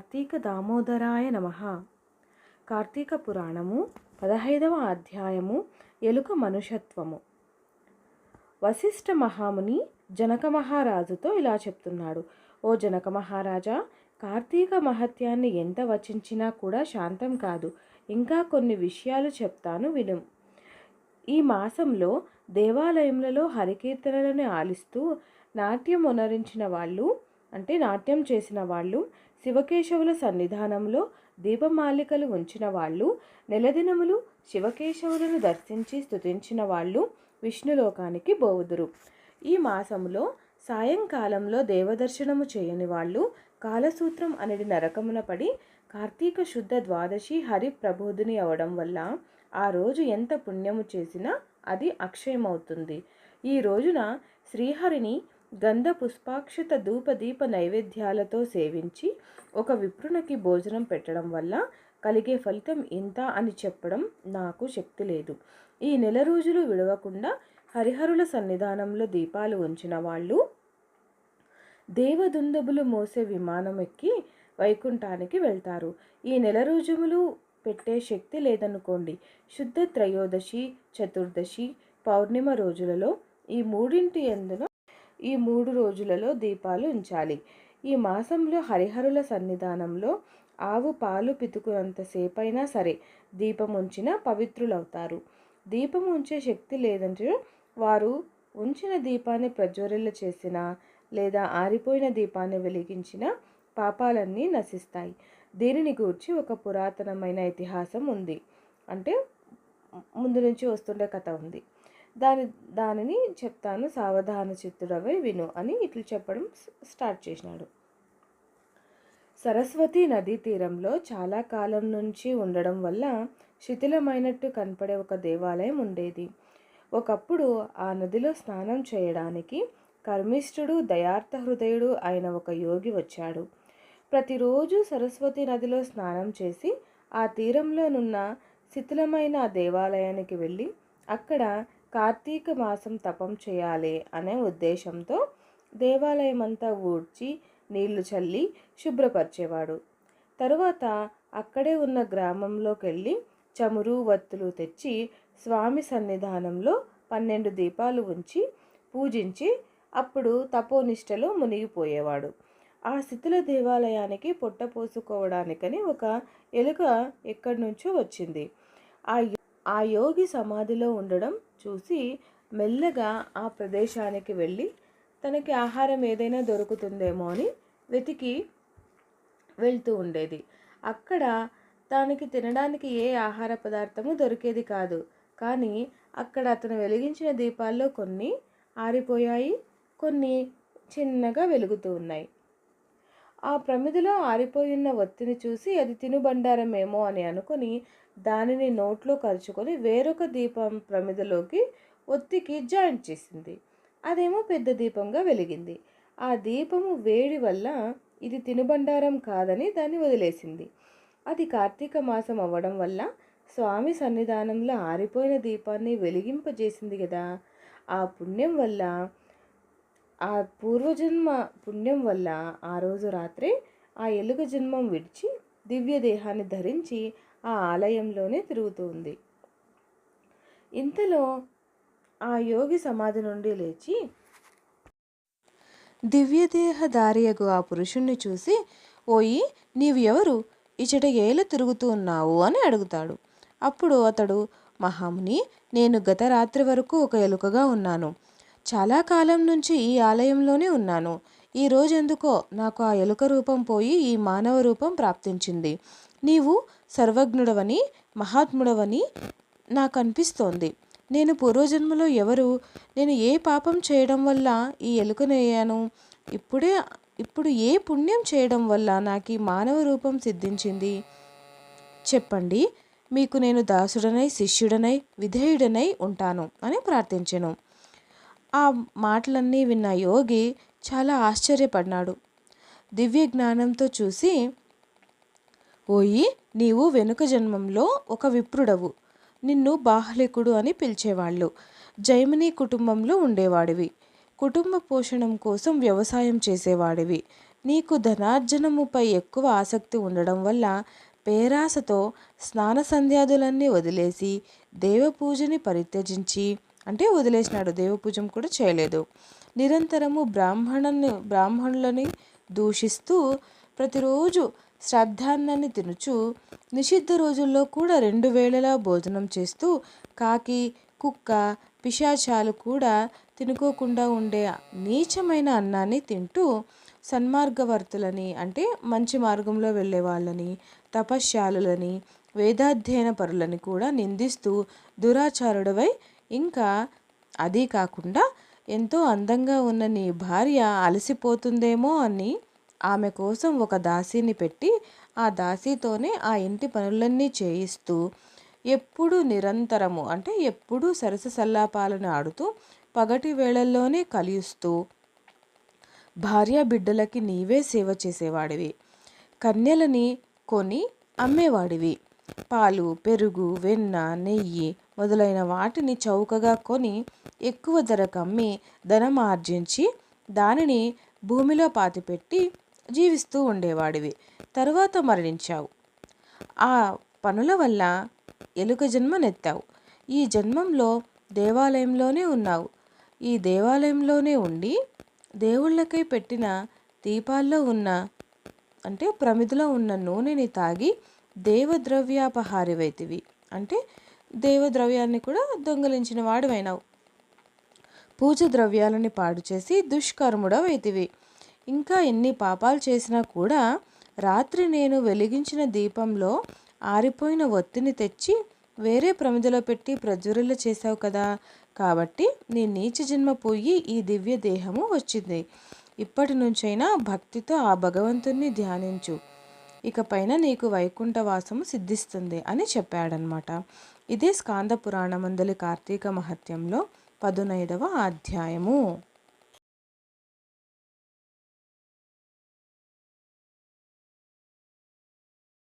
కార్తీక దామోదరాయ నమ. కార్తీక పురాణము పదహైదవ అధ్యాయము ఎలుక మనుషత్వము. వశిష్ఠ మహాముని జనక మహారాజుతో ఇలా చెప్తున్నాడు. ఓ జనక మహారాజా కార్తీక మహత్యాన్ని ఎంత వచించినా కూడా శాంతం కాదు. ఇంకా కొన్ని విషయాలు చెప్తాను విను. ఈ మాసంలో దేవాలయములలో హరికీర్తనలను ఆలిస్తూ నాట్యం ఉనరించిన వాళ్ళు అంటే నాట్యం చేసిన వాళ్ళు శివకేశవుల సన్నిధానంలో దీపమాలికలు ఉంచిన వాళ్ళు నెలదినములు శివకేశవులను దర్శించి స్తుతించిన వాళ్ళు విష్ణులోకానికి బోవుదురు. ఈ మాసములో సాయంకాలంలో దేవదర్శనము చేయని వాళ్ళు కాలసూత్రం అనేది నరకమున పడి కార్తీక శుద్ధ ద్వాదశి హరి ప్రబోధిని అవడం వల్ల ఆ రోజు ఎంత పుణ్యము చేసినా అది అక్షయమవుతుంది. ఈ రోజున శ్రీహరిని గంధ పుష్పాక్షత ధూప దీప నైవేద్యాలతో సేవించి ఒక విప్రునికి భోజనం పెట్టడం వల్ల కలిగే ఫలితం ఇంత అని చెప్పడం నాకు శక్తి లేదు. ఈ నెల రోజులు విడవకుండా హరిహరుల సన్నిధానంలో దీపాలు ఉంచిన వాళ్ళు దేవదుందబులు మోసే విమానం ఎక్కి వైకుంఠానికి వెళ్తారు. ఈ నెల రోజులు పెట్టే శక్తి లేదనుకోండి. శుద్ధ త్రయోదశి చతుర్దశి పౌర్ణిమ రోజులలో ఈ మూడింటి ఎందున ఈ మూడు రోజులలో దీపాలు ఉంచాలి. ఈ మాసంలో హరిహరుల సన్నిధానంలో ఆవు పాలు పితుకునంతసేపైనా సరే దీపం ఉంచిన పవిత్రులవుతారు. దీపం ఉంచే శక్తి లేదంటే వారు ఉంచిన దీపాన్ని ప్రజ్వరిల్ల చేసిన లేదా ఆరిపోయిన దీపాన్ని వెలిగించిన పాపాలన్నీ నశిస్తాయి. దీనిని గూర్చి ఒక పురాతనమైన ఇతిహాసం ఉంది. అంటే ముందు నుంచి వస్తుండే కథ ఉంది. దాని దానిని చెప్తాను సావధాన చిత్తుడవై విను అని ఇట్లు చెప్పడం స్టార్ట్ చేసినాడు. సరస్వతి నదీ తీరంలో చాలా కాలం నుంచి ఉండడం వల్ల శిథిలమైనట్టు కనపడే ఒక దేవాలయం ఉండేది. ఒకప్పుడు ఆ నదిలో స్నానం చేయడానికి కర్మిష్ఠుడు దయార్థ హృదయుడు అయిన ఒక యోగి వచ్చాడు. ప్రతిరోజు సరస్వతి నదిలో స్నానం చేసి ఆ తీరంలోనున్న శిథిలమైన ఆ దేవాలయానికి వెళ్ళి అక్కడ కార్తీక మాసం తపం చేయాలి అనే ఉద్దేశంతో దేవాలయం అంతా ఊడ్చి నీళ్ళు చల్లి శుభ్రపరిచేవాడు. తరువాత అక్కడే ఉన్న గ్రామంలోకి వెళ్ళి చమురు వత్తులు తెచ్చి స్వామి సన్నిధానంలో పన్నెండు దీపాలు ఉంచి పూజించి అప్పుడు తపోనిష్టలో మునిగిపోయేవాడు. ఆ శిథిల దేవాలయానికి పొట్ట పోసుకోవడానికని ఒక ఎలుక ఎక్కడి నుంచో వచ్చింది. ఆ ఆ యోగి సమాధిలో ఉండడం చూసి మెల్లగా ఆ ప్రదేశానికి వెళ్ళి తనకి ఆహారం ఏదైనా దొరుకుతుందేమో అని వెతికి వెళ్తూ ఉండేది. అక్కడ తనకి తినడానికి ఏ ఆహార పదార్థము దొరికేది కాదు. కానీ అక్కడ అతను వెలిగించిన దీపాల్లో కొన్ని ఆరిపోయాయి కొన్ని చిన్నగా వెలుగుతూ ఉన్నాయి. ఆ ప్రమిదిలో ఆరిపోయిన ఒత్తిని చూసి అది తినుబండారమేమో అని అనుకుని దానిని నోట్లో కరుచుకొని వేరొక దీపం ప్రమిదలోకి ఒత్తికి జాయింట్ చేసింది. అదేమో పెద్ద దీపంగా వెలిగింది. ఆ దీపము వేడి వల్ల ఇది తినుబండారం కాదని దాన్ని వదిలేసింది. అది కార్తీక మాసం అవ్వడం వల్ల స్వామి సన్నిధానంలో ఆరిపోయిన దీపాన్ని వెలిగింపజేసింది కదా ఆ పుణ్యం వల్ల ఆ పూర్వజన్మ పుణ్యం వల్ల ఆ రోజు రాత్రి ఆ ఎలుగు జన్మం విడిచి దివ్య దేహాన్ని ధరించి ఆ ఆలయంలోనే తిరుగుతూ ఉంది. ఇంతలో ఆ యోగి సమాధి నుండి లేచి దివ్యదేహధారియగు ఆ పురుషుణ్ణి చూసి ఓయి నీవు ఎవరు ఇచట ఏల తిరుగుతూ ఉన్నావు? అని అడుగుతాడు. అప్పుడు అతడు మహాముని నేను గత రాత్రి వరకు ఒక ఎలుకగా ఉన్నాను. చాలా కాలం నుంచి ఈ ఆలయంలోనే ఉన్నాను. ఈ రోజెందుకో నాకు ఆ ఎలుక రూపం పోయి ఈ మానవ రూపం ప్రాప్తించింది. నీవు సర్వజ్ఞుడవని మహాత్ముడవని నాకు అనిపిస్తోంది నేను పూర్వజన్మలో ఎవరు? నేను ఏ పాపం చేయడం వల్ల ఈ ఎలుకనయ్యాను? ఇప్పుడే ఇప్పుడు ఏ పుణ్యం చేయడం వల్ల నాకు ఈ మానవ రూపం సిద్ధించింది? చెప్పండి. మీకు నేను దాసుడనై శిష్యుడనై విధేయుడనై ఉంటాను అని ప్రార్థించాను. ఆ మాటలన్నీ విన్న యోగి చాలా ఆశ్చర్యపడినాడు దివ్య జ్ఞానంతో చూసి ఓయి నీవు వెనుక జన్మంలో ఒక విప్రుడవు. నిన్ను బాహ్లికుడు అని పిలిచేవాళ్ళు. జైమిని కుటుంబంలో ఉండేవాడివి. కుటుంబ పోషణం కోసం వ్యవసాయం చేసేవాడివి. నీకు ధనార్జనముపై ఎక్కువ ఆసక్తి ఉండడం వల్ల పేరాసతో స్నాన సంధ్యాదులన్నీ వదిలేసి దేవపూజని పరిత్యజించి అంటే వదిలేసినాడు. దేవపూజం కూడా చేయలేదు. నిరంతరము బ్రాహ్మణుని బ్రాహ్మణులని దూషిస్తూ ప్రతిరోజు శ్రద్ధాన్నాన్ని తినుచు నిషిద్ధ రోజుల్లో కూడా రెండు వేళలా భోజనం చేస్తూ కాకి కుక్క పిశాచాలు కూడా తినుకోకుండా ఉండే నీచమైన అన్నాన్ని తింటూ సన్మార్గవర్తులని అంటే మంచి మార్గంలో వెళ్ళే వాళ్ళని తపశ్శాలులని వేదాధ్యయన పరులని కూడా నిందిస్తూ దురాచారుడవై ఇంకా అదీ కాకుండా ఎంతో అందంగా ఉన్న నీ భార్య అలసిపోతుందేమో అని ఆమె కోసం ఒక దాసీని పెట్టి ఆ దాసీతోనే ఆ ఇంటి పనులన్నీ చేయిస్తూ ఎప్పుడు నిరంతరము అంటే ఎప్పుడూ సరస సల్లాపాలను ఆడుతూ పగటి వేళల్లోనే కలియుస్తూ భార్య బిడ్డలకి నీవే సేవ చేసేవాడివి. కన్యలని కొని అమ్మేవాడివి. పాలు పెరుగు వెన్న నెయ్యి మొదలైన వాటిని చౌకగా కొని ఎక్కువ ధరకు అమ్మి ధనం ఆర్జించి దానిని భూమిలో పాతిపెట్టి జీవిస్తూ ఉండేవాడివి. తరువాత మరణించావు. ఆ పనుల వల్ల ఎలుక జన్మనెత్తావు. ఈ జన్మంలో దేవాలయంలోనే ఉన్నావు. ఈ దేవాలయంలోనే ఉండి దేవుళ్ళకై పెట్టిన దీపాల్లో ఉన్న అంటే ప్రమిదిలో ఉన్న నూనెని తాగి దేవద్రవ్యాపహారివైతివి అంటే దేవద్రవ్యాన్ని కూడా దొంగలించిన వాడివైనావు. పూజ ద్రవ్యాలని పాడు చేసి దుష్కర్ముడవైతివి ఇంకా ఎన్ని పాపాలు చేసినా కూడా రాత్రి నేను వెలిగించిన దీపంలో ఆరిపోయిన ఒత్తిని తెచ్చి వేరే ప్రమిదలో పెట్టి ప్రజ్వరిల్ల చేశావు కదా. కాబట్టి నీ నీచ జన్మ పోయి ఈ దివ్య దేహము వచ్చింది. ఇప్పటి నుంచైనా భక్తితో ఆ భగవంతుణ్ణి ధ్యానించు. ఇక పైన నీకు వైకుంఠవాసము సిద్ధిస్తుంది అని చెప్పాడనమాట. ఇదే స్కాంద పురాణమందలి కార్తీక మహత్యంలో పదునైదవ అధ్యాయము.